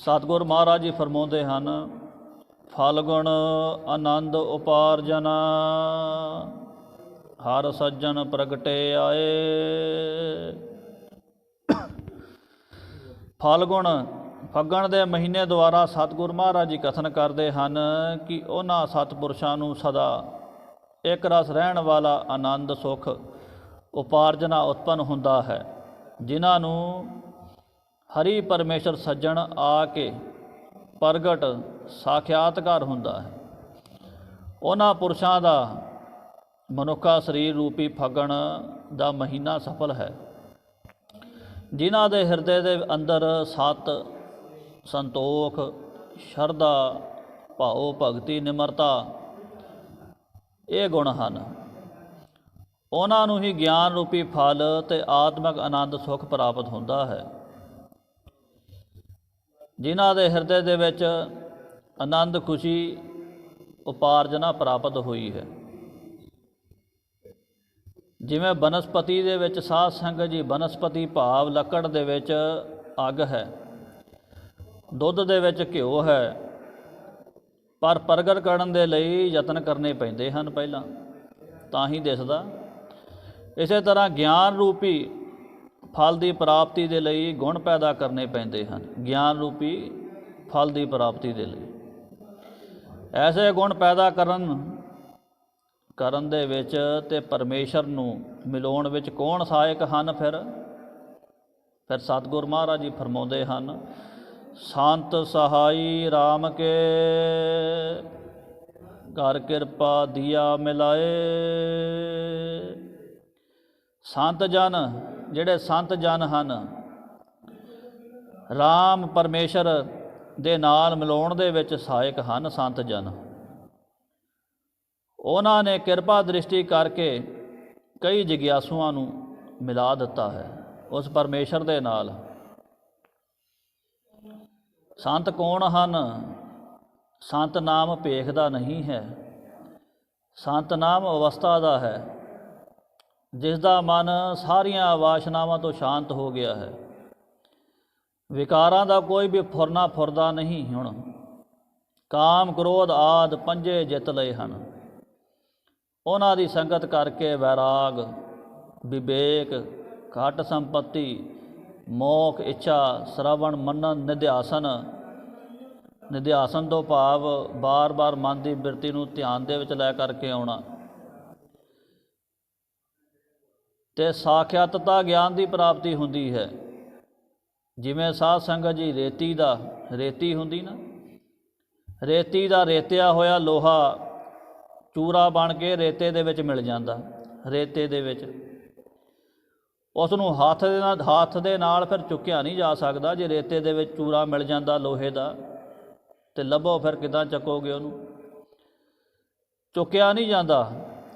ਸਤਿਗੁਰ ਮਹਾਰਾਜ ਜੀ ਫਰਮਾਉਂਦੇ ਹਨ, ਫਲਗੁਣ ਆਨੰਦ ਉਪਾਰਜਨ, ਹਰ ਸੱਜਣ ਪ੍ਰਗਟੇ ਆਏ। ਫਲਗੁਣ ਫੱਗਣ ਦੇ ਮਹੀਨੇ ਦੁਆਰਾ ਸਤਿਗੁਰ ਮਹਾਰਾਜ ਜੀ ਕਥਨ ਕਰਦੇ ਹਨ ਕਿ ਉਹਨਾਂ ਸਤਿਪੁਰਸ਼ਾਂ ਨੂੰ ਸਦਾ ਇੱਕ ਰਸ ਰਹਿਣ ਵਾਲਾ ਆਨੰਦ, ਸੁਖ, ਉਪਾਰਜਨਾ ਉਤਪਨ ਹੁੰਦਾ ਹੈ, ਜਿਨ੍ਹਾਂ ਨੂੰ ਹਰੀ ਪਰਮੇਸ਼ਰ ਸੱਜਣ ਆ ਕੇ ਪ੍ਰਗਟ ਸਾਖਿਆਤਕਾਰ ਹੁੰਦਾ ਹੈ। ਉਹਨਾਂ ਪੁਰਸ਼ਾਂ ਦਾ ਮਨੁੱਖਾ ਸਰੀਰ ਰੂਪੀ ਫਗਣ ਦਾ ਮਹੀਨਾ ਸਫਲ ਹੈ। ਜਿਨ੍ਹਾਂ ਦੇ ਹਿਰਦੇ ਦੇ ਅੰਦਰ ਸਤ ਸੰਤੋਖ, ਸ਼ਰਧਾ, ਭਾਉ, ਭਗਤੀ, ਨਿਮਰਤਾ ਇਹ ਗੁਣ ਹਨ। ਉਹਨਾਂ ਨੂੰ ਹੀ ਗਿਆਨ ਰੂਪੀ ਫਲ ਤੇ ਆਤਮਿਕ ਆਨੰਦ ਸੁਖ ਪ੍ਰਾਪਤ ਹੁੰਦਾ ਹੈ। ਜਿਨ੍ਹਾਂ ਦੇ ਹਿਰਦੇ ਦੇ ਵਿੱਚ ਆਨੰਦ, ਖੁਸ਼ੀ, ਉਪਾਰਜਨਾ ਪ੍ਰਾਪਤ ਹੋਈ ਹੈ। ਜਿਵੇਂ ਬਨਸਪਤੀ ਦੇ ਵਿੱਚ ਸਾਧ ਸੰਗਤ ਜੀ ਬਨਸਪਤੀ ਭਾਵ ਲੱਕੜ ਦੇ ਵਿੱਚ ਅੱਗ ਹੈ, ਦੁੱਧ ਦੇ ਵਿੱਚ ਘਿਓ ਹੈ, ਪਰ ਪ੍ਰਗਟ ਕਰਨ ਦੇ ਲਈ ਯਤਨ ਕਰਨੇ ਪੈਂਦੇ ਹਨ ਪਹਿਲਾਂ, ਤਾਂ ਹੀ ਦਿਸਦਾ। ਇਸੇ ਤਰ੍ਹਾਂ ਗਿਆਨ ਰੂਪੀ ਫਲ ਦੀ ਪ੍ਰਾਪਤੀ ਦੇ ਲਈ ਗੁਣ ਪੈਦਾ ਕਰਨੇ ਪੈਂਦੇ ਹਨ। ਗਿਆਨ ਰੂਪੀ ਫਲ ਦੀ ਪ੍ਰਾਪਤੀ ਦੇ ਲਈ। ਐਸੇ ਗੁਣ ਪੈਦਾ ਕਰਨ ਕਰਨ ਦੇ ਵਿੱਚ ਤੇ ਪਰਮੇਸ਼ਰ ਨੂੰ ਮਿਲਾਉਣ ਵਿੱਚ ਕੌਣ ਸਹਾਇਕ ਹਨ ਫਿਰ? ਫਿਰ ਸਤਿਗੁਰ ਮਹਾਰਾਜ ਜੀ ਫਰਮਾਉਂਦੇ ਹਨ, ਸੰਤ ਸਹਾਈ RAM ਕੇ ਕਰ ਕਿਰਪਾ ਦਿਆ ਮਿਲਾਏ। ਸੰਤ ਜਨ ਜਿਹੜੇ ਸੰਤ ਜਨ ਹਨ RAM ਪਰਮੇਸ਼ਰ ਦੇ ਨਾਲ ਮਿਲਾਉਣ ਦੇ ਵਿੱਚ ਸਹਾਇਕ ਹਨ ਸੰਤ ਜਨ। ਉਹਨਾਂ ਨੇ ਕਿਰਪਾ ਦ੍ਰਿਸ਼ਟੀ ਕਰਕੇ ਕਈ ਜਿਗਿਆਸੂਆਂ ਨੂੰ ਮਿਲਾ ਦਿੱਤਾ ਹੈ ਉਸ ਪਰਮੇਸ਼ਰ ਦੇ ਨਾਲ। ਸੰਤ ਕੌਣ ਹਨ? ਸੰਤ ਨਾਮ ਭੇਖਦਾ ਨਹੀਂ ਹੈ। ਸੰਤ ਨਾਮ ਅਵਸਥਾ ਦਾ ਹੈ। ਜਿਸ ਦਾ ਮਨ ਸਾਰੀਆਂ ਵਾਸ਼ਨਾਵਾਂ ਤੋਂ ਸ਼ਾਂਤ ਹੋ ਗਿਆ ਹੈ। ਵਿਕਾਰਾਂ ਦਾ ਕੋਈ ਵੀ ਫੁਰਨਾ ਫੁਰਦਾ ਨਹੀਂ ਹੁਣ। ਕਾਮ ਕ੍ਰੋਧ ਆਦ ਪੰਜੇ ਜਿੱਤ ਲਏ ਹਨ। ਉਹਨਾਂ ਦੀ ਸੰਗਤ ਕਰਕੇ ਵੈਰਾਗ, ਵਿਵੇਕ, ਘਟ ਸੰਪਤੀ, ਮੋਖ, ਇੱਛਾ, ਸ਼ਰਵਣ, ਮੰਨਨ, ਨਿਧਿਆਸਨ ਨਿਧਿਆਸਨ ਤੋਂ ਭਾਵ ਬਾਰ-ਬਾਰ ਮਨ ਦੀ ਬਿਰਤੀ ਨੂੰ ਧਿਆਨ ਦੇ ਵਿੱਚ ਲੈ ਕਰਕੇ ਆਉਣਾ। ਤੇ ਸਾਖਿਆਤਤਾ ਗਿਆਨ ਦੀ ਪ੍ਰਾਪਤੀ ਹੁੰਦੀ ਹੈ। ਜਿਵੇਂ ਸਾਧ ਸੰਗਤ ਜੀ ਰੇਤੀ ਦਾ, ਰੇਤੀ ਹੁੰਦੀ ਨਾ, ਰੇਤੀ ਦਾ ਰੇਤਿਆ ਹੋਇਆ ਲੋਹਾ ਚੂਰਾ ਬਣ ਕੇ ਰੇਤੇ ਦੇ ਵਿੱਚ ਮਿਲ ਜਾਂਦਾ, ਰੇਤੇ ਦੇ ਵਿੱਚ। ਉਸ ਨੂੰ ਹੱਥ ਦੇ ਨਾਲ, ਹੱਥ ਦੇ ਨਾਲ ਫਿਰ ਚੁੱਕਿਆ ਨਹੀਂ ਜਾ ਸਕਦਾ। ਜੇ ਰੇਤੇ ਦੇ ਵਿੱਚ ਚੂਰਾ ਮਿਲ ਜਾਂਦਾ ਲੋਹੇ ਦਾ, ਤੇ ਲੱਭੋ ਫਿਰ ਕਿਦਾਂ ਚੱਕੋਗੇ ਉਹਨੂੰ। ਚੁੱਕਿਆ ਨਹੀਂ ਜਾਂਦਾ,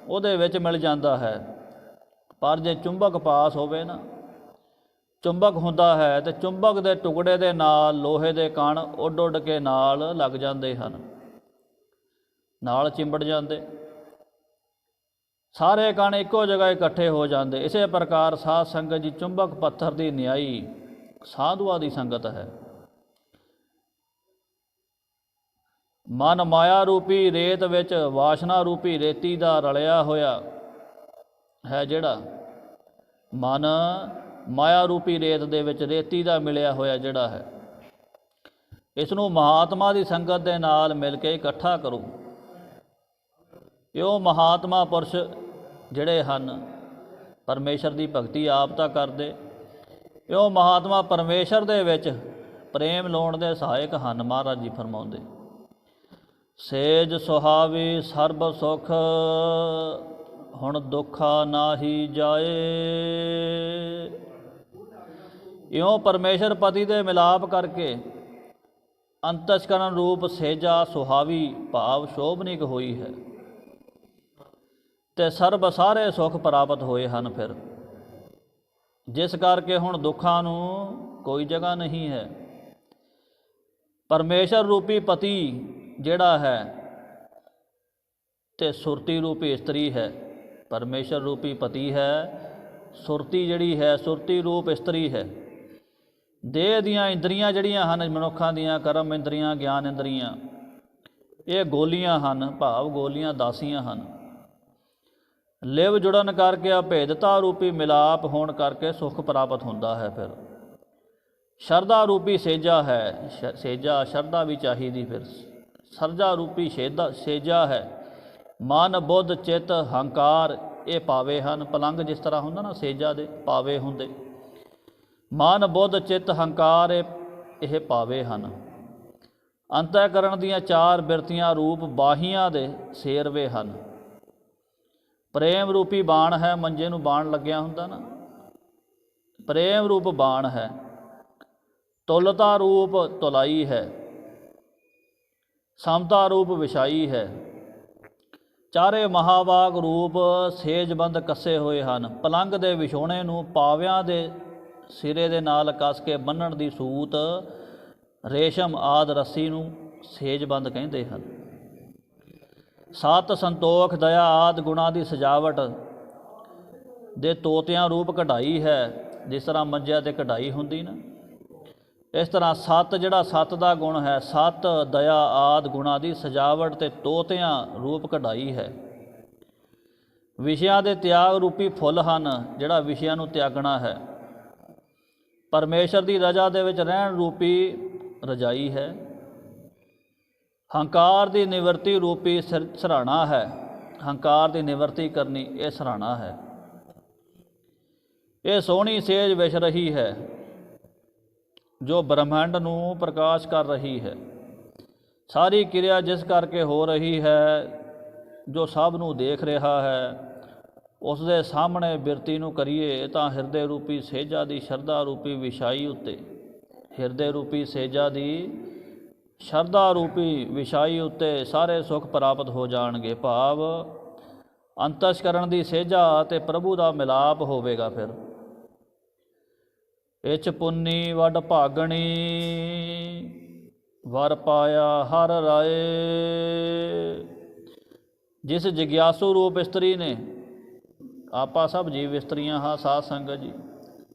ਉਹਦੇ ਵਿੱਚ ਮਿਲ ਜਾਂਦਾ ਹੈ। ਪਰ ਜੇ ਚੁੰਬਕ ਪਾਸ ਹੋਵੇ ਨਾ, ਚੁੰਬਕ ਹੁੰਦਾ ਹੈ ਤੇ ਚੁੰਬਕ ਦੇ ਟੁਕੜੇ ਦੇ ਨਾਲ ਲੋਹੇ ਦੇ ਕਣ ਉੱਡ ਉੱਡ ਕੇ ਨਾਲ ਲੱਗ ਜਾਂਦੇ ਹਨ। ਨਾਲ ਚਿੰਬੜ ਜਾਂਦੇ। ਸਾਰੇ ਕਣ ਇੱਕੋ ਜਗ੍ਹਾ ਇਕੱਠੇ ਹੋ ਜਾਂਦੇ। ਇਸੇ ਪ੍ਰਕਾਰ ਸਾਧ ਸੰਗਤ ਜੀ ਚੁੰਬਕ ਪੱਥਰ ਦੀ ਨਿਆਈ ਸਾਧੂਆਂ ਦੀ ਸੰਗਤ ਹੈ। ਮਨ ਮਾਇਆ ਰੂਪੀ ਰੇਤ ਵਿੱਚ ਵਾਸ਼ਨਾ ਰੂਪੀ ਰੇਤੀ ਦਾ ਰਲਿਆ ਹੋਇਆ ਹੈ ਜਿਹੜਾ ਮਨ ਮਾਇਆ ਰੂਪੀ ਰੇਤ ਦੇ ਵਿੱਚ ਰੇਤੀ ਦਾ ਮਿਲਿਆ ਹੋਇਆ ਜਿਹੜਾ ਹੈ ਇਸ ਨੂੰ ਮਹਾਤਮਾ ਦੀ ਸੰਗਤ ਦੇ ਨਾਲ ਮਿਲ ਕੇ ਇਕੱਠਾ ਕਰੋ। ਇਹ ਮਹਾਤਮਾ ਪੁਰਸ਼ ਜਿਹੜੇ ਹਨ, ਪਰਮੇਸ਼ਰ ਦੀ ਭਗਤੀ ਆਪ ਤਾਂ ਕਰਦੇ। ਇਹ ਮਹਾਤਮਾ ਪਰਮੇਸ਼ਰ ਦੇ ਵਿੱਚ ਪ੍ਰੇਮ ਲਾਉਣ ਦੇ ਸਹਾਇਕ ਹਨ ਮਹਾਰਾਜ ਜੀ ਫਰਮਾਉਂਦੇ। ਸੇਜ ਸੁਹਾਵੀ ਸਰਬ ਸੁਖ ਹੁਣ ਦੁੱਖਾ ਨਾਹੀ ਜਾਏ। ਇਉਂ ਪਰਮੇਸ਼ਰ ਪਤੀ ਦੇ ਮਿਲਾਪ ਕਰਕੇ ਅੰਤਸਕਰਨ ਰੂਪ ਸੇਜਾ ਸੁਹਾਵੀ ਭਾਵ ਸ਼ੋਭਨਿਕ ਹੋਈ ਹੈ। ਤੇ ਸਰਬ ਸਾਰੇ ਸੁਖ ਪ੍ਰਾਪਤ ਹੋਏ ਹਨ ਫਿਰ। ਜਿਸ ਕਰਕੇ ਹੁਣ ਦੁੱਖਾਂ ਨੂੰ ਕੋਈ ਜਗ੍ਹਾ ਨਹੀਂ ਹੈ। ਪਰਮੇਸ਼ਰ ਰੂਪੀ ਪਤੀ ਜਿਹੜਾ ਹੈ ਤੇ ਸੁਰਤੀ ਰੂਪੀ ਇਸਤਰੀ ਹੈ। ਪਰਮੇਸ਼ਰ ਰੂਪੀ ਪਤੀ ਹੈ, ਸੁਰਤੀ ਜਿਹੜੀ ਹੈ, ਸੁਰਤੀ ਰੂਪ ਇਸਤਰੀ ਹੈ। ਦੇਹ ਦੀਆਂ ਇੰਦਰੀਆਂ ਜਿਹੜੀਆਂ ਹਨ, ਮਨੁੱਖਾਂ ਦੀਆਂ, ਕਰਮ ਇੰਦਰੀਆਂ, ਗਿਆਨ ਇੰਦਰੀਆਂ, ਇਹ ਗੋਲੀਆਂ ਹਨ, ਭਾਵ ਗੋਲੀਆਂ, ਦਾਸੀਆਂ ਹਨ। ਲਿਵ ਜੁੜਨ ਕਰਕੇ ਅਭੇਦਤਾ ਰੂਪੀ ਮਿਲਾਪ ਹੋਣ ਕਰਕੇ ਸੁਖ ਪ੍ਰਾਪਤ ਹੁੰਦਾ ਹੈ ਫਿਰ। ਸ਼ਰਧਾ ਰੂਪੀ ਸੇਜਾ ਹੈ ਸੇਜਾ, ਸ਼ਰਧਾ ਵੀ ਚਾਹੀਦੀ ਫਿਰ। ਸਰਜਾ ਰੂਪੀ ਸੇਜਾ ਸੇਜਾ ਹੈ। ਮਨ ਬੁੱਧ ਚਿੱਤ ਹੰਕਾਰ, ਇਹ ਪਾਵੇ ਹਨ। ਪਲੰਗ ਜਿਸ ਤਰ੍ਹਾਂ ਹੁੰਦਾ ਨਾ, ਸੇਜਾ ਦੇ, ਪਾਵੇ ਹੁੰਦੇ। ਮਨ ਬੁੱਧ ਚਿੱਤ ਹੰਕਾਰ ਇਹ ਇਹ ਪਾਵੇ ਹਨ। ਅੰਤःਕਰਣ ਦੀਆਂ ਚਾਰ ਬਿਰਤੀਆਂ ਰੂਪ ਬਾਹੀਆਂ ਦੇ ਸੇਰਵੇ ਹਨ। ਪ੍ਰੇਮ ਰੂਪੀ ਬਾਣ ਹੈ, ਮੰਜੇ ਨੂੰ ਬਾਣ ਲੱਗਿਆ ਹੁੰਦਾ ਨਾ। ਪ੍ਰੇਮ ਰੂਪ ਬਾਣ ਹੈ। ਤੁਲਤਾ ਰੂਪ ਤੁਲਾਈ ਹੈ। ਸਮਤਾ ਰੂਪ ਵਿਛਾਈ ਹੈ। ਚਾਰੇ ਮਹਾਵਾਗ ਰੂਪ ਸੇਜਬੰਦ ਕੱਸੇ ਹੋਏ ਹਨ। ਪਲੰਗ ਦੇ ਵਿਛੋਣੇ ਨੂੰ ਪਾਵਿਆਂ ਦੇ ਸਿਰੇ ਦੇ ਨਾਲ ਕੱਸ ਕੇ ਬੰਨਣ ਦੀ ਸੂਤ ਰੇਸ਼ਮ ਆਦ ਰੱਸੀ ਨੂੰ ਸੇਜਬੰਦ ਕਹਿੰਦੇ ਹਨ। ਸਤ ਸੰਤੋਖ ਦਇਆ ਆਦ ਗੁਣਾ ਦੀ ਸਜਾਵਟ ਦੇ ਤੋਤਿਆਂ ਰੂਪ ਕਢਾਈ ਹੈ। ਜਿਸ ਤਰ੍ਹਾਂ ਮੰਜਿਆਂ ਤੇ ਕਢਾਈ ਹੁੰਦੀ ਨਾ ਇਸ ਤਰ੍ਹਾਂ ਸਤ ਜਿਹੜਾ ਸਤ ਦਾ ਗੁਣ ਹੈ, ਸਤ ਦਇਆ ਆਦ ਗੁਣਾ ਦੀ ਸਜਾਵਟ ਤੇ ਤੋਤਿਆਂ ਰੂਪ ਕਢਾਈ ਹੈ। ਵਿਸ਼ਿਆਂ ਦੇ ਤਿਆਗ ਰੂਪੀ ਫੁੱਲ ਹਨ, ਜਿਹੜਾ ਵਿਸ਼ਿਆਂ ਨੂੰ ਤਿਆਗਣਾ ਹੈ। ਪਰਮੇਸ਼ਰ ਦੀ ਰਜਾ ਦੇ ਵਿੱਚ ਰਹਿਣ ਰੂਪੀ ਰਜਾਈ ਹੈ। ਹੰਕਾਰ ਦੀ ਨਿਵਰਤੀ ਰੂਪੀ ਸਿਰ- ਸਿਰਹਾਣਾ ਹੈ। ਹੰਕਾਰ ਦੀ ਨਿਵਰਤੀ ਕਰਨੀ ਇਹ ਸਰਾਣਾ ਹੈ। ਇਹ ਸੋਹਣੀ ਸੇਜ ਵਿਛ ਰਹੀ ਹੈ। ਜੋ ਬ੍ਰਹਮੰਡ ਨੂੰ ਪ੍ਰਕਾਸ਼ ਕਰ ਰਹੀ ਹੈ। ਸਾਰੀ ਕਿਰਿਆ ਜਿਸ ਕਰਕੇ ਹੋ ਰਹੀ ਹੈ, ਜੋ ਸਭ ਨੂੰ ਦੇਖ ਰਿਹਾ ਹੈ, ਉਸ ਦੇ ਸਾਹਮਣੇ ਬਿਰਤੀ ਨੂੰ ਕਰੀਏ ਤਾਂ ਹਿਰਦੇ ਰੂਪੀ ਸੇਜਾ ਦੀ ਸ਼ਰਧਾ ਰੂਪੀ ਵਿਛਾਈ ਉੱਤੇ। ਹਿਰਦੇ ਰੂਪੀ ਸੇਜਾ ਦੀ ਸ਼ਰਧਾ ਰੂਪੀ ਵਿਛਾਈ ਉੱਤੇ ਸਾਰੇ ਸੁਖ ਪ੍ਰਾਪਤ ਹੋ ਜਾਣਗੇ ਭਾਵ। ਅੰਤਸ਼ਕਰਨ ਦੀ ਸੇਜਾ ਤੇ ਪ੍ਰਭੂ ਦਾ ਮਿਲਾਪ ਹੋਵੇਗਾ ਫਿਰ। ਇਚ ਪੁੰਨੀ ਵੱਡ ਭਾਗਣੀ, ਵਰ ਪਾਇਆ ਹਰ ਰਾਏ। ਜਿਸ ਜਿਗਿਆਸੂ ਰੂਪ ਇਸਤਰੀ ਨੇ, ਆਪਾ ਸਭ ਜੀਵ ਇਸਤਰੀਆਂ ਹਾਂ ਸਾਧ ਸੰਗਤ ਜੀ।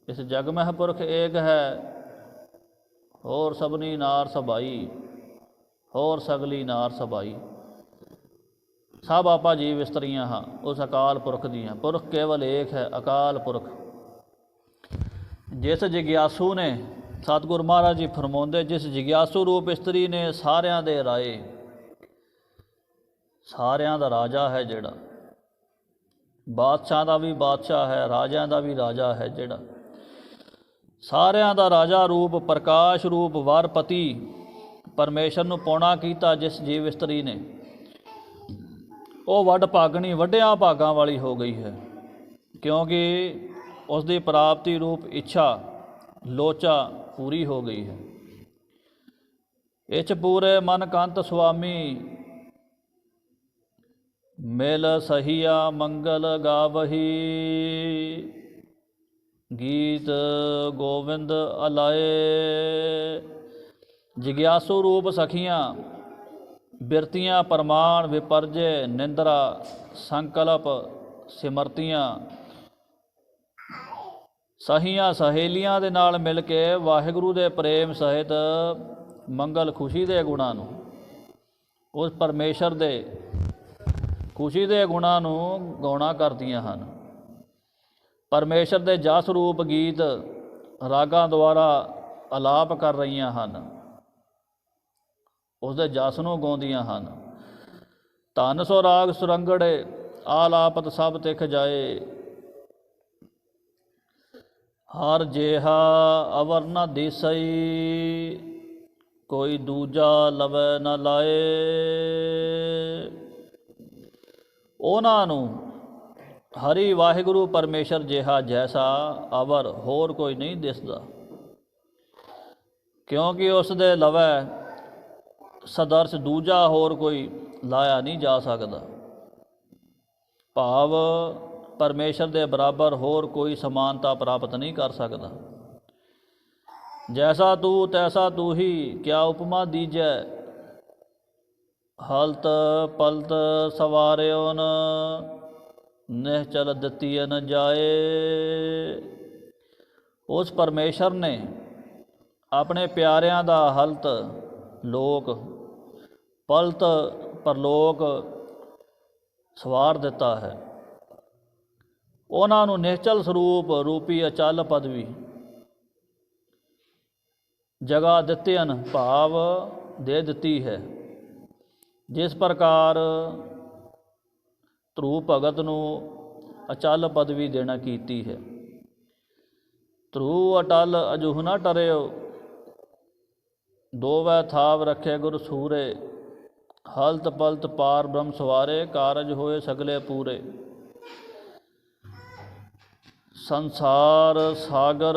ਇਸ ਜਗਮਹਿ ਪੁਰਖ ਏਕ ਹੈ, ਹੋਰ ਸਭਨੀ ਨਾਰ ਸਭਾਈ, ਹੋਰ ਸਗਲੀ ਨਾਰ ਸਭਾਈ। ਸਭ ਆਪਾ ਜੀਵ ਇਸਤਰੀਆਂ ਹਾਂ, ਉਸ ਅਕਾਲ ਪੁਰਖ ਦੀਆਂ। ਪੁਰਖ ਕੇਵਲ ਏਕ ਹੈ, ਅਕਾਲ ਪੁਰਖ। ਜਿਸ ਜਿਗਿਆਸੂ ਨੇ ਸਤਿਗੁਰ ਮਹਾਰਾਜ ਜੀ ਫਰਮਾਉਂਦੇ, ਜਿਸ ਜਿਗਿਆਸੂ ਰੂਪ ਇਸਤਰੀ ਨੇ ਸਾਰਿਆਂ ਦੇ ਰਾਏ, ਸਾਰਿਆਂ ਦਾ ਰਾਜਾ ਹੈ ਜਿਹੜਾ। ਬਾਦਸ਼ਾਹ ਦਾ ਵੀ ਬਾਦਸ਼ਾਹ ਹੈ, ਰਾਜਿਆਂ ਦਾ ਵੀ ਰਾਜਾ ਹੈ ਜਿਹੜਾ। ਸਾਰਿਆਂ ਦਾ ਰਾਜਾ ਰੂਪ, ਪ੍ਰਕਾਸ਼ ਰੂਪ, ਵਰਪਤੀ ਪਰਮੇਸ਼ਰ ਨੂੰ ਪੌਣਾ ਕੀਤਾ ਜਿਸ ਜੀਵ ਇਸਤਰੀ ਨੇ। ਉਹ ਵੱਡ ਭਾਗਣੀ, ਵੱਡਿਆਂ ਭਾਗਾਂ ਵਾਲੀ ਹੋ ਗਈ ਹੈ। ਕਿਉਂਕਿ ਉਸ ਦੀ ਪ੍ਰਾਪਤੀ ਰੂਪ ਇੱਛਾ, ਲੋਚਾ ਪੂਰੀ ਹੋ ਗਈ ਹੈ। ਇਚ ਪੂਰੇ ਮਨ ਕੰਤ ਸੁਆਮੀ, ਮਿਲ ਸਹੀਆ ਮੰਗਲ ਗਾਵਹੀ। ਗੀਤ ਗੋਵਿੰਦ ਅਲਾਏ। ਜਿਗਿਆਸੂ ਰੂਪ ਸਖੀਆਂ, ਬਿਰਤੀਆਂ ਪ੍ਰਮਾਣ ਵਿਪਰਜੇ, ਨਿੰਦਰਾ ਸੰਕਲਪ ਸਿਮਰਤੀਆਂ। ਸਹੀਆਂ ਸਹੇਲੀਆਂ ਦੇ ਨਾਲ ਮਿਲ ਕੇ ਵਾਹਿਗੁਰੂ ਦੇ ਪ੍ਰੇਮ ਸਹਿਤ ਮੰਗਲ ਖੁਸ਼ੀ ਦੇ ਗੁਣਾਂ ਨੂੰ, ਉਸ ਪਰਮੇਸ਼ਰ ਦੇ ਖੁਸ਼ੀ ਦੇ ਗੁਣਾਂ ਨੂੰ ਗਾਉਣਾ ਕਰਦੀਆਂ ਹਨ। ਪਰਮੇਸ਼ਰ ਦੇ ਜਸ ਰੂਪ ਗੀਤ ਰਾਗਾਂ ਦੁਆਰਾ ਆਲਾਪ ਕਰ ਰਹੀਆਂ ਹਨ। ਉਸ ਦੇ ਜਸ ਨੂੰ ਗਾਉਂਦੀਆਂ ਹਨ। ਧੰਨ ਸੋ ਰਾਗ ਸੁਰੰਗੜੇ, ਆਲਾਪਤ ਸਭ ਤਿਖ ਜਾਏ ਹਰ ਜੇਹਾ ਅਵਰ ਨ ਦਿਸਈ, ਕੋਈ ਦੂਜਾ ਲਵੈ ਨ ਲਾਏ। ਉਹਨਾਂ ਨੂੰ ਹਰੀ ਵਾਹਿਗੁਰੂ ਪਰਮੇਸ਼ਰ ਜਿਹਾ ਜੈਸਾ ਅਵਰ ਹੋਰ ਕੋਈ ਨਹੀਂ ਦਿਸਦਾ। ਕਿਉਂਕਿ ਉਸ ਦੇ ਲਵੈ ਸਦਰਸ਼ ਦੂਜਾ ਹੋਰ ਕੋਈ ਲਾਇਆ ਨਹੀਂ ਜਾ ਸਕਦਾ। ਭਾਵ ਪਰਮੇਸ਼ਰ ਦੇ ਬਰਾਬਰ ਹੋਰ ਕੋਈ ਸਮਾਨਤਾ ਪ੍ਰਾਪਤ ਨਹੀਂ ਕਰ ਸਕਦਾ। ਜੈਸਾ ਤੂੰ, ਤੈਸਾ ਤੂੰ ਹੀ ਕਿਆ ਉਪਮਾ ਦੀਜੈ? ਹਲਤ ਪਲਤ ਸਵਾਰਿਓ ਨ ਨਿਹਚਲ ਦਿੱਤੀਨ ਜਾਏ। ਉਸ ਪਰਮੇਸ਼ਰ ਨੇ ਆਪਣੇ ਪਿਆਰਿਆਂ ਦਾ ਹਲਤ, ਲੋਕ, ਪਲਤ, ਪਰਲੋਕ ਸਵਾਰ ਦਿੱਤਾ ਹੈ। ਉਹਨਾਂ ਨੂੰ ਨਿਸ਼ਚਲ ਸਰੂਪ ਰੂਪੀ ਅਚਲ ਪਦਵੀ। ਜਗਾ ਦਿੱਤਿਅਨ ਭਾਵ ਦੇ ਦਿੱਤੀ ਹੈ। ਜਿਸ ਪ੍ਰਕਾਰ ਧਰੂ ਭਗਤ ਨੂੰ ਅਚਲ ਪਦਵੀ ਦੇਣਾ ਕੀਤੀ ਹੈ। ਧਰੂ ਅਟਲ ਅਜੂਹ ਨਾ ਟਰਿਓ, ਦੋਵੈ ਥਾਵ ਰੱਖੇ ਗੁਰ ਸੂਰੇ ਹਲਤ ਪਲਤ ਪਾਰ ਬ੍ਰਹਮ ਸਵਾਰੇ, ਕਾਰਜ ਹੋਏ ਸਗਲੇ ਪੂਰੇ। ਸੰਸਾਰ ਸਾਗਰ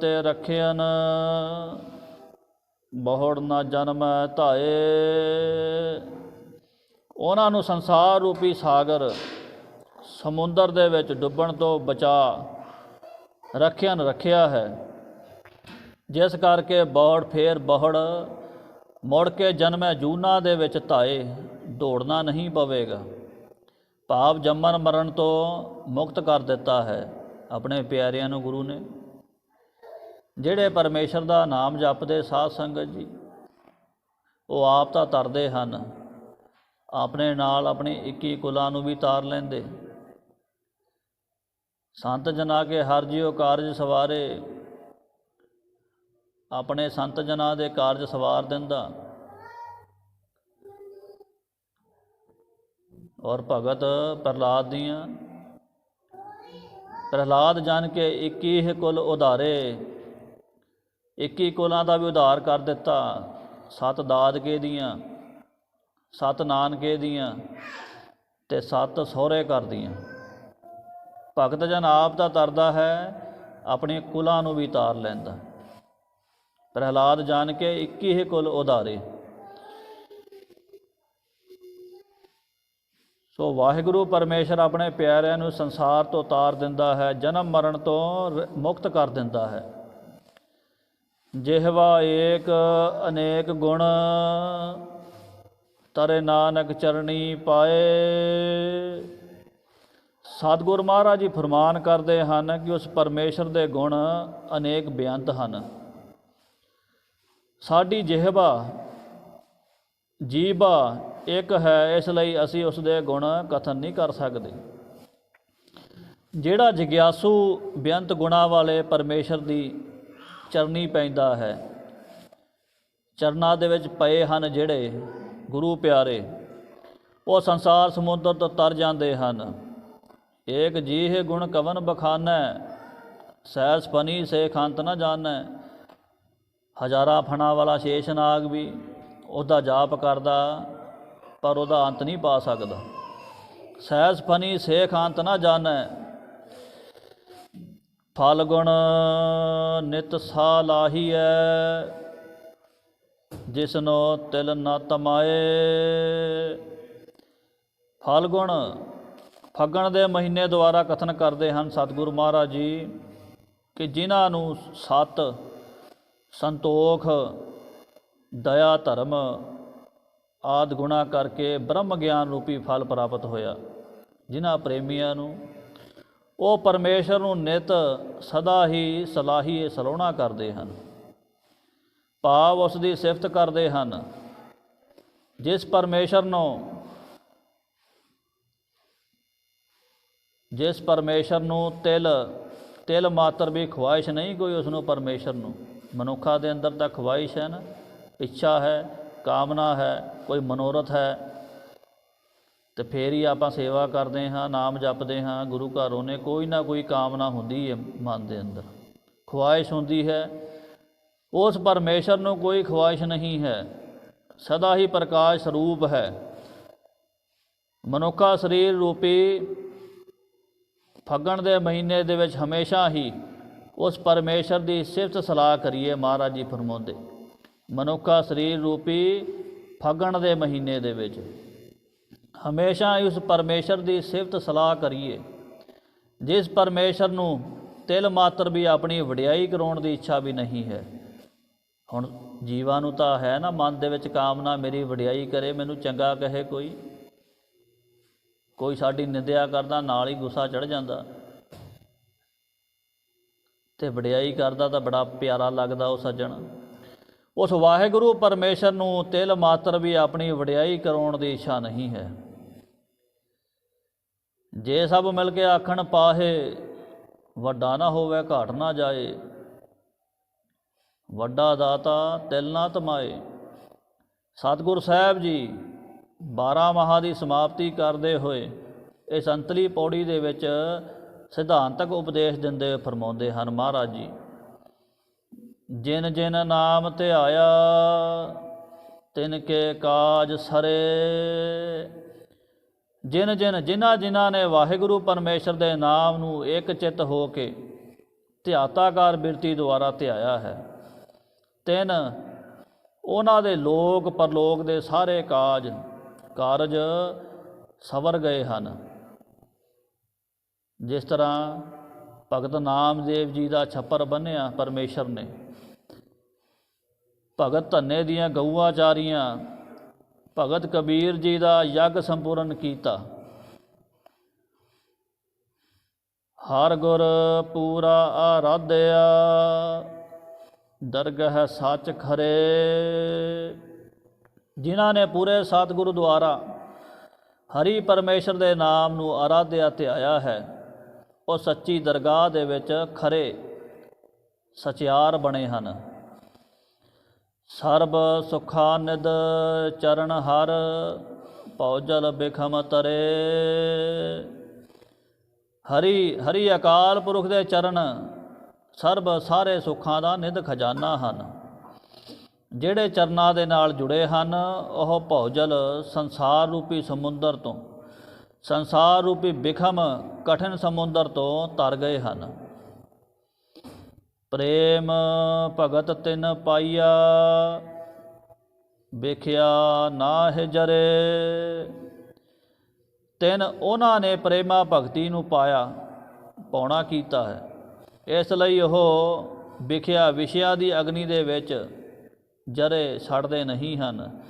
ਤੇ ਰਖਿਆਨ ਬਹੁੜ ਨਾ ਜਨਮ ਧਾਏ। ਉਹਨਾਂ ਨੂੰ ਸੰਸਾਰ ਰੂਪੀ ਸਾਗਰ ਸਮੁੰਦਰ ਦੇ ਵਿੱਚ ਡੁੱਬਣ ਤੋਂ ਬਚਾ ਰੱਖਿਆਨ ਰੱਖਿਆ ਹੈ। ਜਿਸ ਕਰਕੇ ਬਹੁੜ ਫੇਰ ਬਹੁੜ, ਮੁੜ ਕੇ ਜਨਮੈ ਜੂਨਾ ਦੇ ਵਿੱਚ ਧਾਏ, ਦੌੜਨਾ ਨਹੀਂ ਪਵੇਗਾ। ਭਾਵ ਜੰਮਣ ਮਰਨ ਤੋਂ ਮੁਕਤ ਕਰ ਦਿੱਤਾ ਹੈ। ਆਪਣੇ ਪਿਆਰਿਆਂ ਨੂੰ ਗੁਰੂ ਨੇ, ਜਿਹੜੇ ਪਰਮੇਸ਼ਰ ਦਾ ਨਾਮ ਜਪਦੇ ਸਾਧ ਸੰਗਤ ਜੀ, ਉਹ ਆਪ ਤਾਂ ਤਰਦੇ ਹਨ, ਆਪਣੇ ਨਾਲ ਆਪਣੀ 21 ਕੁਲਾਂ ਨੂੰ ਵੀ ਤਾਰ ਲੈਂਦੇ। ਸੰਤ ਜਨਾ ਕੇ ਹਰ ਜਿਉ ਕਾਰਜ ਸਵਾਰੇ, ਆਪਣੇ ਸੰਤ ਜਨਾਂ ਦੇ ਕਾਰਜ ਸਵਾਰ ਦਿੰਦਾ। ਔਰ ਭਗਤ ਪ੍ਰਹਲਾਦ ਦੀਆਂ ਪ੍ਰਹਲਾਦ ਜਾਣ ਕੇ 21 ਕੁਲ ਉਧਾਰੇ 21 ਕੁਲਾਂ ਦਾ ਵੀ ਉਧਾਰ ਕਰ ਦਿੱਤਾ। ਸਤ ਦਾਦਕੇ ਦੀਆਂ, ਸਤ ਨਾਨਕੇ ਦੀਆਂ ਤੇ ਸਤ ਸਹੁਰੇ ਕਰ ਦੀਆਂ। ਭਗਤ ਜਨ ਆਪ ਦਾ ਤਰਦਾ ਹੈ ਆਪਣੇ ਕੁਲਾਂ ਨੂੰ ਵੀ ਤਾਰ ਲੈਂਦਾ। ਪ੍ਰਹਲਾਦ ਜਾਣ ਕੇ 21 ਕੁਲ ਉਧਾਰੇ। ਸੋ ਵਾਹਿਗੁਰੂ ਪਰਮੇਸ਼ਰ ਆਪਣੇ ਪਿਆਰਿਆਂ ਨੂੰ ਸੰਸਾਰ ਤੋਂ ਉਤਾਰ ਦਿੰਦਾ ਹੈ, ਜਨਮ ਮਰਨ ਤੋਂ ਮੁਕਤ ਕਰ ਦਿੰਦਾ ਹੈ। ਜਿਹਵਾ ਏਕ ਅਨੇਕ ਗੁਣ, ਤਰੇ ਨਾਨਕ ਚਰਣੀ ਪਾਏ। ਸਤਿਗੁਰ ਮਹਾਰਾਜ ਜੀ ਫਰਮਾਨ ਕਰਦੇ ਹਨ ਕਿ ਉਸ ਪਰਮੇਸ਼ਰ ਦੇ ਗੁਣ ਅਨੇਕ ਬੇਅੰਤ ਹਨ। ਸਾਡੀ ਜਿਹਵਾ ਜੀਬਾ ਇੱਕ ਹੈ ਇਸ ਲਈ ਅਸੀਂ ਉਸ ਦੇ ਗੁਣ ਕਥਨ ਨਹੀਂ ਕਰ ਸਕਦੇ। ਜਿਹੜਾ ਜਿਗਿਆਸੂ ਬੇਅੰਤ ਗੁਣਾ ਵਾਲੇ ਪਰਮੇਸ਼ਰ ਦੀ ਚਰਨੀ ਪੈਂਦਾ ਹੈ, ਚਰਨਾਂ ਦੇ ਵਿੱਚ ਪਏ ਹਨ ਜਿਹੜੇ ਗੁਰੂ ਪਿਆਰੇ, ਉਹ ਸੰਸਾਰ ਸਮੁੰਦਰ ਤੋਂ ਤਰ ਜਾਂਦੇ ਹਨ। ਏਕ ਜੀਹ ਗੁਣ ਕਵਨ ਬਖਾਨੈ ਸਹਿਸ ਫਨੀ ਸੇ ਖੰਤ ਨ ਜਾਣੈ। ਹਜ਼ਾਰਾਂ ਫਣਾ ਵਾਲਾ ਸ਼ੇਸ਼ਨਾਗ ਵੀ ਉਹਦਾ ਜਾਪ ਕਰਦਾ ਪਰ ਉਹਦਾ ਅੰਤ ਨਹੀਂ ਪਾ ਸਕਦਾ। ਸਹਿਸ ਫਨੀ ਸੇਖ ਅੰਤ ਨਾ ਜਾਣੈ। ਫਲ ਗੁਣ ਨਿਤ ਸਾ ਲਾਹੀਐ। ਜਿਸਨੋ ਤਿਲ ਨ ਤਮਾਏ। ਫਲ ਗੁਣ ਫੱਗਣ ਦੇ ਮਹੀਨੇ ਦੁਆਰਾ ਕਥਨ ਕਰਦੇ ਹਨ ਸਤਿਗੁਰੂ ਮਹਾਰਾਜ ਜੀ ਕਿ ਜਿਨ੍ਹਾਂ ਨੂੰ ਸਤ ਸੰਤੋਖ, ਦਇਆ, ਧਰਮ ਆਦ ਗੁਣਾ ਕਰਕੇ ਬ੍ਰਹਮ ਗਿਆਨ ਰੂਪੀ ਫਲ ਪ੍ਰਾਪਤ ਹੋਇਆ। ਜਿਨ੍ਹਾਂ ਪ੍ਰੇਮੀਆਂ ਨੂੰ ਉਹ ਪਰਮੇਸ਼ਰ ਨੂੰ ਨਿਤ ਸਦਾ ਹੀ ਸਲਾਹੀ ਸਲੋਣਾ ਕਰਦੇ ਹਨ। ਭਾਵ ਉਸ ਦੀ ਸਿਫਤ ਕਰਦੇ ਹਨ। ਜਿਸ ਪਰਮੇਸ਼ਰ ਨੂੰ ਜਿਸ ਪਰਮੇਸ਼ਰ ਨੂੰ ਤਿਲ ਤਿਲ ਮਾਤਰ ਵੀ ਖਵਾਇਸ਼ ਨਹੀਂ ਕੋਈ ਉਸ ਨੂੰ ਪਰਮੇਸ਼ਰ ਨੂੰ। ਮਨੁੱਖਾਂ ਦੇ ਅੰਦਰ ਤਾਂ ਖਵਾਇਸ਼ ਹੈ ਨਾ, ਇੱਛਾ ਹੈ। ਕਾਮਨਾ ਹੈ, ਕੋਈ ਮਨੋਰਥ ਹੈ, ਤੇ ਫੇਰ ਹੀ ਆਪਾਂ ਸੇਵਾ ਕਰਦੇ ਹਾਂ, ਨਾਮ ਜਪਦੇ ਹਾਂ, ਗੁਰੂ ਘਰ ਉਹਨੇ ਕੋਈ ਨਾ ਕੋਈ ਕਾਮਨਾ ਹੁੰਦੀ ਹੈ ਮਨ ਦੇ ਅੰਦਰ। ਖਵਾਇਸ਼ ਹੁੰਦੀ ਹੈ, ਉਸ ਪਰਮੇਸ਼ਰ ਨੂੰ ਕੋਈ ਖਵਾਇਸ਼ ਨਹੀਂ ਹੈ, ਸਦਾ ਹੀ ਪ੍ਰਕਾਸ਼ ਸਰੂਪ ਹੈ। ਮਨੁੱਖਾ ਸਰੀਰ ਰੂਪੀ ਫੱਗਣ ਦੇ ਮਹੀਨੇ ਦੇ ਵਿੱਚ ਹਮੇਸ਼ਾ ਹੀ ਉਸ ਪਰਮੇਸ਼ਰ ਦੀ ਸਿਫਤ ਸਲਾਹ ਕਰੀਏ, ਮਹਾਰਾਜ ਜੀ ਫਰਮਾਉਂਦੇ। ਮਨੁੱਖਾ ਸਰੀਰ ਰੂਪੀ ਫੱਗਣ ਦੇ ਮਹੀਨੇ ਦੇ ਵਿੱਚ। ਹਮੇਸ਼ਾ ਉਸ ਪਰਮੇਸ਼ਰ ਦੀ ਸਿਫਤ ਸਲਾਹ ਕਰੀਏ। ਜਿਸ ਪਰਮੇਸ਼ਰ ਨੂੰ ਤਿਲ ਮਾਤਰ ਵੀ ਆਪਣੀ ਵਡਿਆਈ ਕਰਾਉਣ ਦੀ ਇੱਛਾ ਵੀ ਨਹੀਂ ਹੈ। ਹੁਣ ਜੀਵਾਂ ਨੂੰ ਤਾਂ ਹੈ ਨਾ, ਮਨ ਦੇ ਵਿੱਚ ਕਾਮਨਾ, ਮੇਰੀ ਵਡਿਆਈ ਕਰੇ, ਮੈਨੂੰ ਚੰਗਾ ਕਹੇ ਕੋਈ। ਕੋਈ ਸਾਡੀ ਨਿੰਦਿਆ ਕਰਦਾ, ਨਾਲ ਹੀ ਗੁੱਸਾ ਚੜ ਜਾਂਦਾ। ਤੇ ਵਡਿਆਈ ਕਰਦਾ ਤਾਂ ਬੜਾ ਪਿਆਰਾ ਲੱਗਦਾ ਉਹ ਸੱਜਣ। ਉਸ ਵਾਹਿਗੁਰੂ ਪਰਮੇਸ਼ਰ ਨੂੰ ਤਿਲ ਮਾਤਰ ਵੀ ਆਪਣੀ ਵਡਿਆਈ ਕਰਾਉਣ ਦੀ ਇੱਛਾ ਨਹੀਂ ਹੈ। ਜੇ ਸਭ ਮਿਲ ਕੇ ਆਖਣ ਪਾਹੇ, ਵੱਡਾ ਨਾ ਹੋਵੇ, ਘਾਟ ਨਾ ਜਾਏ। ਵੱਡਾ ਦਾਤਾ ਤਿਲ ਨਾ ਤਮਾਏ। ਸਤਿਗੁਰ ਸਾਹਿਬ ਜੀ 12 ਮਹਾ ਦੀ ਸਮਾਪਤੀ ਕਰਦੇ ਹੋਏ ਇਸ ਅੰਤਲੀ ਪੌੜੀ ਦੇ ਵਿੱਚ ਸਿਧਾਂਤਕ ਉਪਦੇਸ਼ ਦਿੰਦੇ ਫਰਮਾਉਂਦੇ ਹਨ। ਮਹਾਰਾਜ ਜੀ ਜਿਨ ਜਿਨ ਨਾਮ ਧਿਆਇਆ ਤਿਨ ਕੇ ਕਾਜ ਸਰੇ। ਜਿਨ ਜਿਨ ਜਿਨ੍ਹਾਂ ਜਿਨ੍ਹਾਂ ਨੇ ਵਾਹਿਗੁਰੂ ਪਰਮੇਸ਼ਰ ਦੇ ਨਾਮ ਨੂੰ ਇੱਕ ਚਿੱਤ ਹੋ ਕੇ ਧਿਆਤਾਕਾਰ ਬਿਰਤੀ ਦੁਆਰਾ ਧਿਆਇਆ ਹੈ, ਤਿੰਨ ਉਹਨਾਂ ਦੇ ਲੋਕ ਪਰਲੋਕ ਦੇ ਸਾਰੇ ਕਾਜ ਕਾਰਜ ਸਵਰ ਗਏ ਹਨ। ਜਿਸ ਤਰ੍ਹਾਂ ਭਗਤ ਨਾਮਦੇਵ ਜੀ ਦਾ ਛੱਪਰ ਬੰਨਿਆ ਪਰਮੇਸ਼ਰ ਨੇ ਭਗਤ ਧੰਨੇ ਦੀਆਂ ਗਊਆਂ ਚਾਰੀਆਂ, ਭਗਤ ਕਬੀਰ ਜੀ ਦਾ ਯੱਗ ਸੰਪੂਰਨ ਕੀਤਾ। ਹਰ ਗੁਰ ਪੂਰਾ ਆਰਾਧਿਆ, ਦਰਗਹ ਸੱਚ ਖਰੇ। ਜਿਨ੍ਹਾਂ ਨੇ ਪੂਰੇ ਸਤਿਗੁਰੂ ਦੁਆਰਾ ਹਰੀ ਪਰਮੇਸ਼ਰ ਦੇ ਨਾਮ ਨੂੰ ਆਰਾਧਿਆ ਤੇ ਆਇਆ ਹੈ, ਉਹ ਸੱਚੀ ਦਰਗਾਹ ਦੇ ਵਿੱਚ ਖਰੇ ਸਚਿਆਰ ਬਣੇ ਹਨ। ਸਰਬ ਸੁਖਾਨਿਦ ਚਰਨ ਹਰ ਪੌਜਲ ਬਿਖਮ ਤਰੇ। ਹਰੀ ਹਰੀ ਅਕਾਲ ਪੁਰਖ ਦੇ ਚਰਨ, ਸਰਬ ਸਾਰੇ ਸੁੱਖਾਂ ਦਾ ਨਿਧ ਖਜ਼ਾਨਾ ਹਨ। ਜਿਹੜੇ ਚਰਨਾਂ ਦੇ ਨਾਲ ਜੁੜੇ ਹਨ, ਉਹ ਭੌਜਲ ਸੰਸਾਰ ਰੂਪੀ ਸਮੁੰਦਰ ਤੋਂ, ਸੰਸਾਰ ਰੂਪੀ ਬਿਖਮ ਕਠਿਨ ਸਮੁੰਦਰ ਤੋਂ ਤਰ ਗਏ ਹਨ। ਪ੍ਰੇਮ ਭਗਤ ਤਿਨ ਪਾਈਆ ਵੇਖਿਆ ਨਾਹਿ ਜਰੇ। ਤਿਨ ਉਹਨਾਂ ਨੇ ਪ੍ਰੇਮਾ ਭਗਤੀ ਨੂੰ ਪਾਇਆ, ਪਾਉਣਾ ਕੀਤਾ ਹੈ। ਇਸ ਲਈ ਉਹ ਵਿਖਿਆ ਵਿਸ਼ਿਆ ਦੀ ਅਗਨੀ ਦੇ ਵਿੱਚ ਜਰੇ ਛੱਡਦੇ ਨਹੀਂ ਹਨ।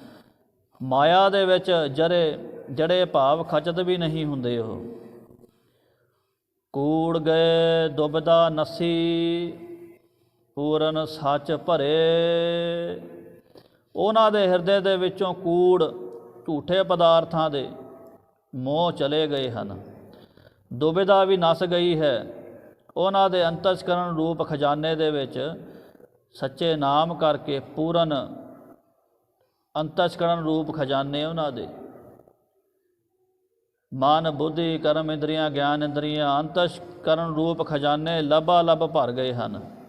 ਮਾਇਆ ਦੇ ਵਿੱਚ ਜਰੇ, ਜੜੇ ਭਾਵ ਖਚਤ ਵੀ ਨਹੀਂ ਹੁੰਦੇ ਉਹ। ਕੂੜ ਗਏ, ਦੁਬਦਾ ਨਸੀ ਪੂਰਨ ਸੱਚ ਭਰੇ। ਉਹਨਾਂ ਦੇ ਹਿਰਦੇ ਦੇ ਵਿੱਚੋਂ ਕੂੜ ਝੂਠੇ ਪਦਾਰਥਾਂ ਦੇ ਮੋਹ ਚਲੇ ਗਏ ਹਨ। ਦੁਬਿਧਾ ਵੀ ਨਸ ਗਈ ਹੈ। ਉਹਨਾਂ ਦੇ ਅੰਤਸਕਰਨ ਰੂਪ ਖਜ਼ਾਨੇ ਦੇ ਵਿੱਚ ਸੱਚੇ ਨਾਮ ਕਰਕੇ ਪੂਰਨ ਅੰਤਸਕਰਨ ਰੂਪ ਖਜ਼ਾਨੇ ਉਹਨਾਂ ਦੇ। ਮਨ, ਬੁੱਧੀ, ਕਰਮ, ਇੰਦਰੀਆਂ, ਗਿਆਨ, ਇੰਦਰੀਆਂ ਅੰਤਸਕਰਨ ਰੂਪ ਖਜ਼ਾਨੇ ਲਬਾ ਲਬ ਭਰ ਗਏ ਹਨ।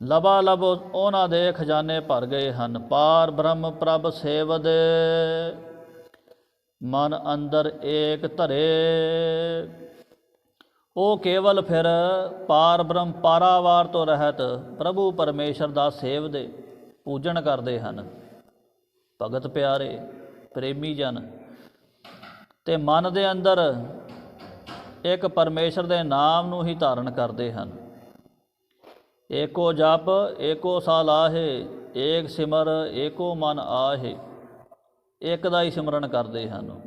ਲਬਾ ਲਬ ਉਹਨਾਂ ਦੇ ਖਜ਼ਾਨੇ ਭਰ ਗਏ ਹਨ। ਪਾਰ ਬ੍ਰਹਮ ਪ੍ਰਭ ਸੇਵਦ, ਮਨ ਅੰਦਰ ਏਕ ਧਰੇ। ਉਹ ਕੇਵਲ ਫਿਰ ਪਾਰ ਬ੍ਰਹਮ ਪਾਰਾਵਾਰ ਤੋਂ ਰਹਿਤ ਪ੍ਰਭੂ ਪਰਮੇਸ਼ਰ ਦਾ ਸੇਵਦੇ ਪੂਜਨ ਕਰਦੇ ਹਨ। ਭਗਤ ਪਿਆਰੇ, ਪ੍ਰੇਮੀ ਜਨ, ਤੇ ਮਨ ਦੇ ਅੰਦਰ ਇੱਕ ਪਰਮੇਸ਼ਰ ਦੇ ਨਾਮ ਨੂੰ ਹੀ ਧਾਰਨ ਕਰਦੇ ਹਨ। ਏਕੋ ਜਪ, ਏਕੋ ਸਾਲਾਹੇ ਏਕ ਸਿਮਰ, ਏਕੋ ਮਨ ਆਹੇ। ਇੱਕ ਦਾ ਹੀ ਸਿਮਰਨ ਕਰਦੇ ਹਨ।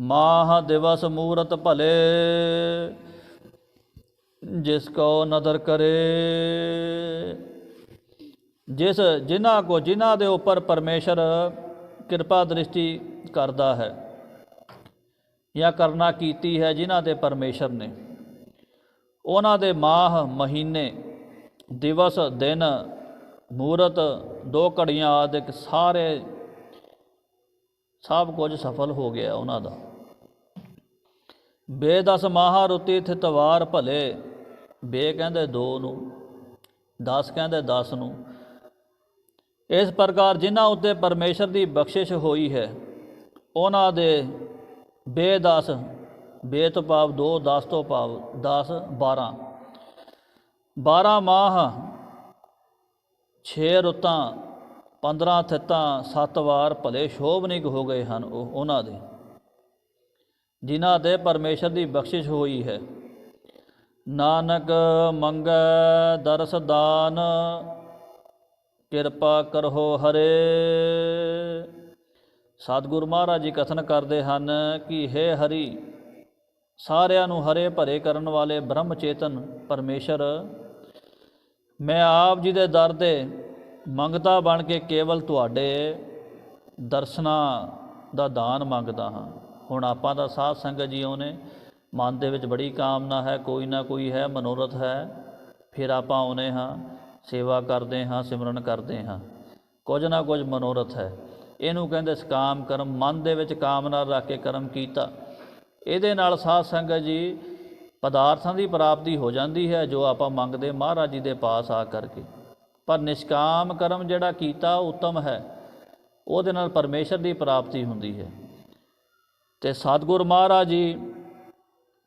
ਮਾਹ ਦਿਵਸ ਮੂਰਤ ਭਲੇ, ਜਿਸ ਕੋ ਨਦਰ ਕਰੇ। ਜਿਸ ਜਿਨ੍ਹਾਂ ਕੋ, ਜਿਨ੍ਹਾਂ ਦੇ ਉੱਪਰ ਪਰਮੇਸ਼ਰ ਕਿਰਪਾ ਦ੍ਰਿਸ਼ਟੀ ਕਰਦਾ ਹੈ ਜਾਂ ਕਰਨਾ ਕੀਤੀ ਹੈ, ਜਿਨ੍ਹਾਂ ਦੇ ਪਰਮੇਸ਼ਰ ਨੇ। ਉਹਨਾਂ ਦੇ ਮਾਹ ਮਹੀਨੇ ਦਿਵਸ, ਦਿਨ, ਮੂਰਤ, ਦੋ ਘੜੀਆਂ ਆਦਿਕ ਸਾਰੇ ਸਭ ਕੁਝ ਸਫਲ ਹੋ ਗਿਆ ਉਹਨਾਂ ਦਾ। ਬੇਦਸ ਮਾਹਾ ਰੁਤੀ ਥਿਤਵਾਰ ਭਲੇ, ਬੇ ਕਹਿੰਦੇ ਦੋ ਨੂੰ 10 ਕਹਿੰਦੇ 10 ਨੂੰ। ਇਸ ਪ੍ਰਕਾਰ ਜਿਨ੍ਹਾਂ ਉੱਤੇ ਪਰਮੇਸ਼ਰ ਦੀ ਬਖਸ਼ਿਸ਼ ਹੋਈ ਹੈ, ਉਹਨਾਂ ਦੇ ਬੇਦਸ ਬੇ ਤੋਂ ਭਾਵ 2 10 ਤੋਂ ਭਾਵ 10 12 12 ਮਾਹ 6 ਰੁੱਤਾਂ 15 ਥਿੱਤਾਂ 7 ਵਾਰ ਭਲੇ ਸ਼ੋਭਨਿਕ ਹੋ ਗਏ ਹਨ ਉਹ ਉਹਨਾਂ ਦੇ, ਜਿਨ੍ਹਾਂ ਦੇ ਪਰਮੇਸ਼ਰ ਦੀ ਬਖਸ਼ਿਸ਼ ਹੋਈ ਹੈ। ਨਾਨਕ ਮੰਗੈ ਦਰਸ ਦਾਨ, ਕਿਰਪਾ ਕਰੋ ਹਰੇ। ਸਤਿਗੁਰੂ ਮਹਾਰਾਜ ਜੀ ਕਥਨ ਕਰਦੇ ਹਨ ਕਿ हे ਹਰੀ, ਸਾਰਿਆਂ ਨੂੰ ਹਰੇ ਭਰੇ ਕਰਨ ਵਾਲੇ ਬ੍ਰਹਮ ਚੇਤਨ ਪਰਮੇਸ਼ਰ ਮੈਂ ਆਪ ਜੀ ਦੇ ਦਰ ਤੇ ਮੰਗਤਾ ਬਣ ਕੇ ਕੇਵਲ ਤੁਹਾਡੇ ਦਰਸ਼ਨਾਂ ਦਾ ਦਾਨ ਮੰਗਦਾ ਹਾਂ। ਹੁਣ ਆਪਾਂ ਦਾ ਸਾਧ ਸੰਗਤ ਜੀ ਉਹਨੇ ਮਨ ਦੇ ਵਿੱਚ ਬੜੀ ਕਾਮਨਾ ਹੈ, ਕੋਈ ਨਾ ਕੋਈ ਹੈ, ਮਨੋਰਥ ਹੈ। ਫਿਰ ਆਪਾਂ ਆਉਨੇ ਹਾਂ, ਸੇਵਾ ਕਰਦੇ ਹਾਂ, ਸਿਮਰਨ ਕਰਦੇ ਹਾਂ। ਕੁਝ ਨਾ ਕੁਝ ਮਨੋਰਥ ਹੈ। ਇਹਨੂੰ ਕਹਿੰਦੇ ਸਕਾਮ ਕਰਮ। ਮਨ ਦੇ ਵਿੱਚ ਕਾਮਨਾ ਰੱਖ ਕੇ ਕਰਮ ਕੀਤਾ। ਇਹਦੇ ਨਾਲ ਸਾਧ ਸੰਗਤ ਜੀ ਪਦਾਰਥਾਂ ਦੀ ਪ੍ਰਾਪਤੀ ਹੋ ਜਾਂਦੀ ਹੈ ਜੋ ਆਪਾਂ ਮੰਗਦੇ ਮਹਾਰਾਜ ਜੀ ਦੇ ਪਾਸ ਆ ਕਰਕੇ। ਪਰ ਨਿਸ਼ਕਾਮ ਕਰਮ ਜਿਹੜਾ ਕੀਤਾ ਉਹ ਉੱਤਮ ਹੈ, ਉਹਦੇ ਨਾਲ ਪਰਮੇਸ਼ਰ ਦੀ ਪ੍ਰਾਪਤੀ ਹੁੰਦੀ ਹੈ। ਤੇ ਸਤਿਗੁਰ ਮਹਾਰਾਜ ਜੀ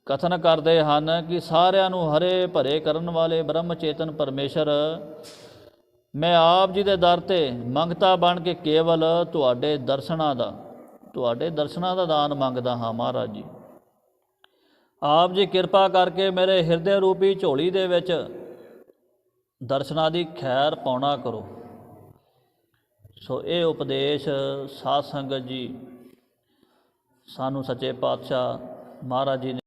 ਕਥਨ ਕਰਦੇ ਹਨ ਕਿ ਸਾਰਿਆਂ ਨੂੰ ਹਰੇ ਭਰੇ ਕਰਨ ਵਾਲੇ ਬ੍ਰਹਮ ਚੇਤਨ ਪਰਮੇਸ਼ਰ, ਮੈਂ ਆਪ ਜੀ ਦੇ ਦਰ ਤੇ ਮੰਗਤਾ ਬਣ ਕੇ ਕੇਵਲ ਤੁਹਾਡੇ ਦਰਸ਼ਨਾਂ ਦਾ, ਤੁਹਾਡੇ ਦਰਸ਼ਨਾਂ ਦਾ ਦਾਨ ਮੰਗਦਾ ਹਾਂ ਮਹਾਰਾਜ ਜੀ। ਆਪ ਜੀ ਕਿਰਪਾ ਕਰਕੇ ਮੇਰੇ ਹਿਰਦੇ ਰੂਪੀ ਝੋਲੀ ਦੇ ਵਿੱਚ ਦਰਸ਼ਨਾਂ ਦੀ ਖੈਰ ਪਾਉਣਾ ਕਰੋ। ਸੋ ਇਹ ਉਪਦੇਸ਼ ਸਾਧ ਸੰਗਤ ਜੀ, ਸਾਨੂੰ ਸੱਚੇ ਪਾਤਸ਼ਾਹ ਮਹਾਰਾਜ ਜੀ ਨੇ